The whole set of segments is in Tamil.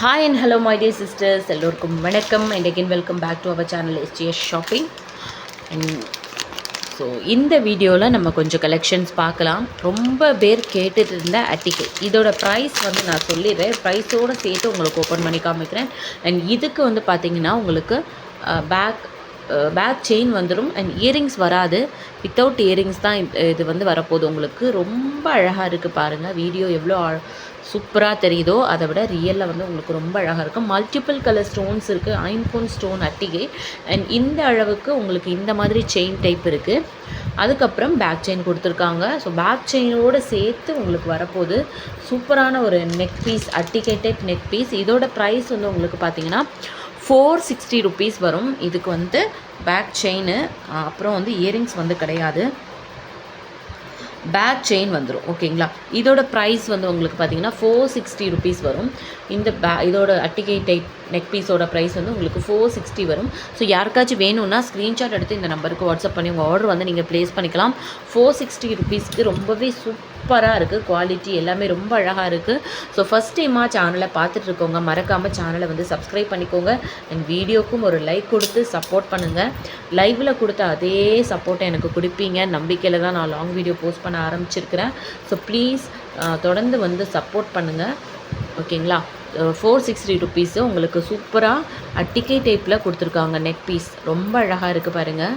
Hi and hello my dear sisters எல்லோருக்கும் வணக்கம். And again welcome back to our channel S D S shopping and so இந்த வீடியோவில் நம்ம கொஞ்சம் கலெக்ஷன்ஸ் பார்க்கலாம். ரொம்ப பேர் கேட்டுட்டு இருந்த அட்டிகை இதோட ப்ரைஸ் வந்து நான் சொல்லிடுறேன். ப்ரைஸோடு சேர்த்து உங்களுக்கு ஓப்பன் பண்ணி காமிக்கிறேன். அண்ட் இதுக்கு வந்து பார்த்தீங்கன்னா உங்களுக்கு பேக் பேக் செயின் வந்துடும் அண்ட் இயரிங்ஸ் வராது. வித்தவுட் இயரிங்ஸ் தான் இது- வந்து வரப்போகுது உங்களுக்கு. ரொம்ப அழகாக இருக்குது பாருங்கள் வீடியோ எவ்வளோ சூப்பராக தெரியுதோ அதை விட ரியலில் வந்து உங்களுக்கு ரொம்ப அழகாக இருக்கும். மல்டிபிள் கலர் ஸ்டோன்ஸ் இருக்குது ஐம்பொன் ஸ்டோன் அட்டிகை. அண்ட் இந்த அளவுக்கு உங்களுக்கு இந்த மாதிரி செயின் டைப் இருக்குது அதுக்கப்புறம் பேக் செயின் கொடுத்துருக்காங்க. ஸோ பேக் செயினோடு சேர்த்து உங்களுக்கு வரப்போகுது. சூப்பரான ஒரு நெக் பீஸ் அட்டிகேட்டட் நெக் பீஸ் இதோட ப்ரைஸ் வந்து உங்களுக்கு பார்த்தீங்கன்னா ஃபோர் சிக்ஸ்டி ருபீஸ் வரும். இதுக்கு வந்து பேக் செயின் அப்புறம் வந்து இயரிங்ஸ் வந்து கிடையாது. பேக் செயின் வந்துடும் ஓகேங்களா இதோட ப்ரைஸ் வந்து உங்களுக்கு பார்த்தீங்கன்னா ஃபோர் சிக்ஸ்டி ருபீஸ் வரும். இந்த பே இதோட அட்டிகை டைப் நெக் பீஸோட ப்ரைஸ் வந்து உங்களுக்கு ஃபோர் சிக்ஸ்டி வரும். ஸோ யாருக்காச்சும் வேணும்னா ஸ்க்ரீன்ஷாட் எடுத்து இந்த நம்பருக்கு வாட்ஸ்அப் பண்ணி உங்கள் ஆர்டர் வந்து நீங்கள் ப்ளேஸ் பண்ணிக்கலாம். ஃபோர் சிக்ஸ்டி ருபீஸ்க்கு ரொம்பவே சூப்பராக இருக்குது குவாலிட்டி எல்லாமே ரொம்ப அழகாக இருக்குது ஸோ ஃபஸ்ட் டைமாக சேனலை பார்த்துட்டு இருக்கோங்க மறக்காமல் சேனலை வந்து சப்ஸ்கிரைப் பண்ணிக்கோங்க. அண்ட் வீடியோக்கும் ஒரு லைக் கொடுத்து சப்போர்ட் பண்ணுங்கள் லைவில் கொடுத்த அதே சப்போர்ட்டை எனக்கு கொடுப்பீங்க. நம்பிக்கையில் தான் நான் லாங் வீடியோ போஸ்ட் பண்ண ஆரம்பிச்சிருக்கிறேன். ஸோ ப்ளீஸ் தொடர்ந்து வந்து சப்போர்ட் பண்ணுங்கள் ஓகேங்களா ஃபோர் சிக்ஸ்டி ருபீஸு உங்களுக்கு சூப்பராக அட்டிக்கை டைப்பில் கொடுத்துருக்காங்க. நெக் பீஸ் ரொம்ப அழகாக இருக்குது பாருங்கள்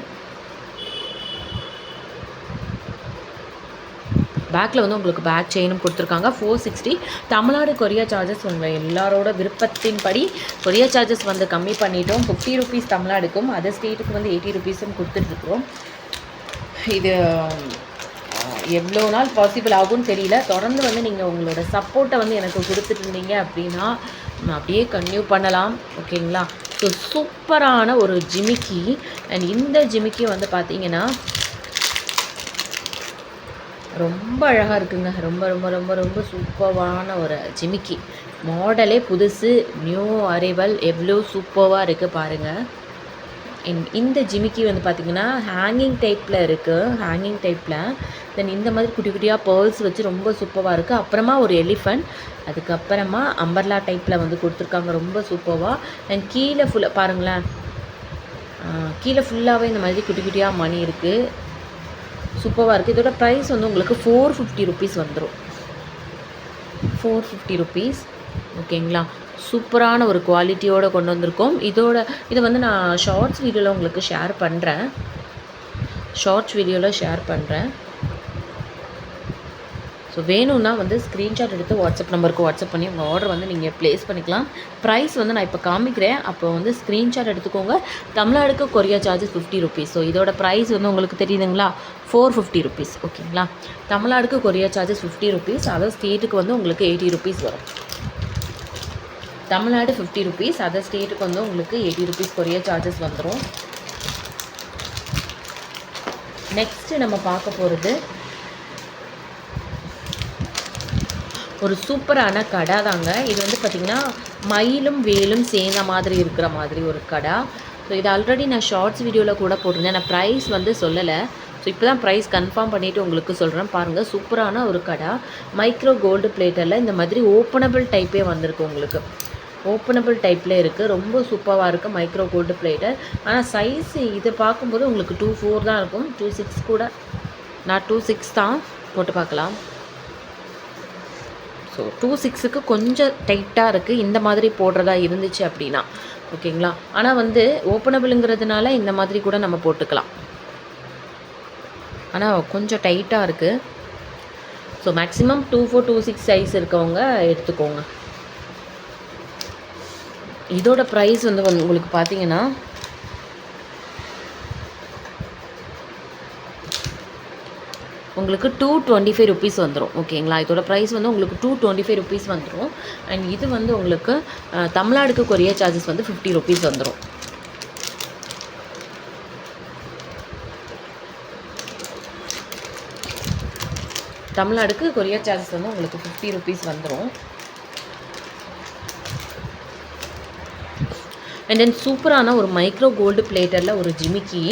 பேக்கில் வந்து உங்களுக்கு பேக் செயினும் கொடுத்துருக்காங்க. Four sixty Tamil Nadu courier charges உங்கள் எல்லாரோட விருப்பத்தின்படி கொரியா சார்ஜஸ் வந்து கம்மி பண்ணிட்டோம். ஃபிஃப்டி ருபீஸ் தமிழ்நாடுக்கும் அதர் ஸ்டேட்டுக்கு வந்து எயிட்டி ருபீஸும் கொடுத்துட்ருக்குறோம் இது எவ்வளோ நாள் பாசிபிள் ஆகும்னு தெரியல. தொடர்ந்து வந்து நீங்கள் உங்களோட சப்போர்ட்டை வந்து எனக்கு கொடுத்துட்டு இருந்தீங்க அப்படின்னா அப்படியே கன்டினியூ பண்ணலாம். ஓகேங்களா? ஸோ சூப்பரான ஒரு ஜிமிக்கி. அண்ட் இந்த ஜிமிக்கி வந்து பார்த்தீங்கன்னா ரொம்ப அழகாக இருக்குங்க. ரொம்ப ரொம்ப ரொம்ப ரொம்ப சூப்பரான ஒரு ஜிமிக்கி. மாடலே புதுசு நியூ அரைவல் எவ்வளோ சூப்பராக இருக்குது பாருங்கள் இன்- இந்த ஜிமிக்கி வந்து பார்த்திங்கன்னா ஹேங்கிங் டைப்பில் இருக்குது ஹேங்கிங் டைப்பில் தென் இந்த மாதிரி குட்டி குட்டியாக பேர்ல்ஸ் வச்சு ரொம்ப சூப்பராக இருக்குது அப்புறமா ஒரு எலிஃபண்ட் அதுக்கப்புறமா அம்பர்லா டைப்பில் வந்து கொடுத்துருக்காங்க. ரொம்ப சூப்பராக அண்ட் கீழே ஃபுல்லாக பாருங்களேன். கீழே ஃபுல்லாகவே இந்த மாதிரி குட்டி குட்டியாக மணி இருக்குது சூப்பராக இருக்குது இதோட ப்ரைஸ் வந்து உங்களுக்கு ஃபோர் ஃபிஃப்டி ருபீஸ் வந்துடும் ஃபோர் ஃபிஃப்டி ருபீஸ் ஓகேங்களா சூப்பரான ஒரு குவாலிட்டியோடு கொண்டு வந்திருக்கோம். இதோட இதை வந்து நான் ஷார்ட்ஸ் வீடியோவில் உங்களுக்கு ஷேர் பண்ணுறேன் ஷார்ட்ஸ் வீடியோவில் ஷேர் பண்ணுறேன் ஸோ வேணும்னா வந்து ஸ்க்ரீன்ஷாட் எடுத்து வாட்ஸ்அப் நம்பருக்கு வாட்ஸ்அப் பண்ணி உங்கள் ஆர்டர் வந்து நீங்கள் ப்ளேஸ் பண்ணிக்கலாம். ப்ரைஸ் வந்து நான் இப்போ காமிக்கிறேன். அப்போ வந்து ஸ்க்ரீன்ஷாட் எடுத்துக்கோங்க. தமிழ்நாடுக்கு courier charges fifty rupees so இதோட ப்ரைஸ் வந்து உங்களுக்கு தெரியுதுங்களா? ஃபோர் ஃபிஃப்டி ருபீஸ் ஓகேங்களா தமிழ்நாடுக்கு courier charges fifty rupees other ஸ்டேட்டுக்கு வந்து உங்களுக்கு எயிட்டி ருபீஸ் வரும். தமிழ்நாடு ஃபிஃப்டி ருபீஸ் அதர் ஸ்டேட்டுக்கு வந்து உங்களுக்கு எயிட்டி ருபீஸ் கொரியா சார்ஜஸ் வந்துடும் நெக்ஸ்ட்டு நம்ம பார்க்க போகிறது ஒரு சூப்பரான கடை தாங்க. இது வந்து பார்த்திங்கன்னா மயிலும் வேலும் சேர்ந்த மாதிரி இருக்கிற மாதிரி ஒரு கடை. ஸோ இது ஆல்ரெடி நான் ஷார்ட்ஸ் வீடியோவில் கூட போட்டிருந்தேன். நான் ப்ரைஸ் வந்து சொல்லலை. ஸோ இப்போ தான் ப்ரைஸ் கன்ஃபார்ம் பண்ணிவிட்டு உங்களுக்கு சொல்கிறேன் பாருங்கள் சூப்பரான ஒரு கடை. மைக்ரோ கோல்டு பிளேட்டரில் இந்த மாதிரி ஓப்பனபிள் டைப்பே வந்திருக்கு உங்களுக்கு. ஓப்பனபிள் டைப்பில் இருக்குது ரொம்ப சூப்பராக இருக்குது மைக்ரோ கோல்டு பிளேட்டர் ஆனால் சைஸ் இதை பார்க்கும்போது உங்களுக்கு டூ ஃபோர் தான் இருக்கும். டூ சிக்ஸ் கூட நான் டூ சிக்ஸ் தான் போட்டு பார்க்கலாம். ஸோ டூ சிக்ஸுக்கு கொஞ்சம் டைட்டாக இருக்குது இந்த மாதிரி போடுறதா இருந்துச்சு அப்படின்னா ஓகேங்களா? ஆனால் வந்து ஓப்பனபிளுங்கிறதுனால இந்த மாதிரி கூட நம்ம போட்டுக்கலாம். ஆனால் கொஞ்சம் டைட்டாக இருக்குது so maximum two four two six size இருக்கவங்க எடுத்துக்கோங்க. இதோட ப்ரைஸ் வந்து உங்களுக்கு பார்த்தீங்கன்னா உங்களுக்கு டூ டுவெண்ட்டி ஃபைவ் ருபீஸ் வந்துடும் ஓகேங்களா இதோட ப்ரைஸ் வந்து உங்களுக்கு டூ டுவெண்ட்டி ஃபைவ் ருபீஸ் வந்துடும் அண்ட் இது வந்து உங்களுக்கு தமிழ்நாடுக்கு கொரியர் சார்ஜஸ் வந்து ஃபிஃப்டி ருபீஸ் வந்துடும் தமிழ்நாடுக்கு கொரியர் சார்ஜஸ் வந்து உங்களுக்கு ஃபிஃப்டி ருபீஸ் வந்துடும் அண்ட் தென் சூப்பரான ஒரு மைக்ரோ கோல்டு பிளேட்டரில் ஒரு ஜிமிக்கி.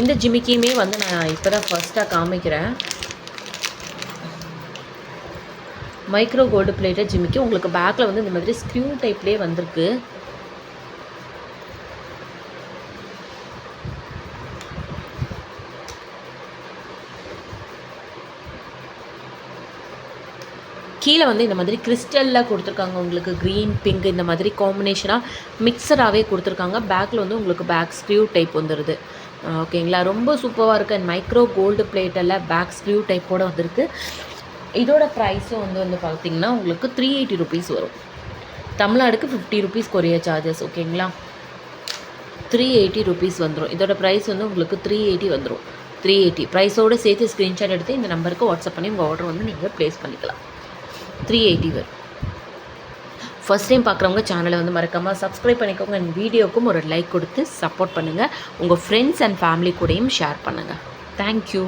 இந்த ஜிமிக்கியுமே வந்து நான் இப்போ தான் ஃபஸ்ட்டாக காமிக்கிறேன். மைக்ரோ கோல்டு பிளேட்டட் ஜிமிக்கி உங்களுக்கு பேக்கில் வந்து இந்த மாதிரி ஸ்க்ரீவ் டைப்லேயே வந்திருக்கு. கீழே வந்து இந்த மாதிரி கிறிஸ்டலில் கொடுத்துருக்காங்க உங்களுக்கு க்ரீன் பிங்க் இந்த மாதிரி காம்பினேஷனாக மிக்சராகவே கொடுத்துருக்காங்க. பேக்கில் வந்து உங்களுக்கு பேக் ஸ்க்ரூ டைப் வந்துடுது ஓகேங்களா ரொம்ப சூப்பராக இருக்குது அண்ட் மைக்ரோ கோல்டு பிளேட்டில் பேக் ஸ்க்ரீவ் டைப்போடு வந்திருக்கு. இதோட ப்ரைஸும் வந்து வந்து பார்த்தீங்கன்னா உங்களுக்கு த்ரீ எயிட்டி ருபீஸ் வரும். தமிழ்நாடுக்கு ஃபிஃப்டி ருபீஸ் கொரியர் சார்ஜஸ் ஓகேங்களா த்ரீ எயிட்டி ருபீஸ் வந்துடும் இதோட ப்ரைஸ் வந்து உங்களுக்கு த்ரீ எயிட்டி வந்துடும் த்ரீ எயிட்டி ப்ரைஸோடு சேர்த்து ஸ்க்ரீன்ஷாட் எடுத்து இந்த நம்பருக்கு வாட்ஸ்அப் பண்ணி உங்கள் ஆர்டர் வந்து நீங்கள் ப்ளேஸ் பண்ணிக்கலாம். த்ரீ எயிட்டி வரும். ஃபஸ்ட் டைம் பார்க்குறவங்க சேனலை வந்து மறக்காமல் சப்ஸ்கிரைப் பண்ணிக்கோங்க. என் வீடியோக்கும் ஒரு லைக் கொடுத்து சப்போர்ட் பண்ணுங்கள் உங்கள் ஃப்ரெண்ட்ஸ் அண்ட் ஃபேமிலி கூடயும் ஷேர் பண்ணுங்கள் தேங்க்யூ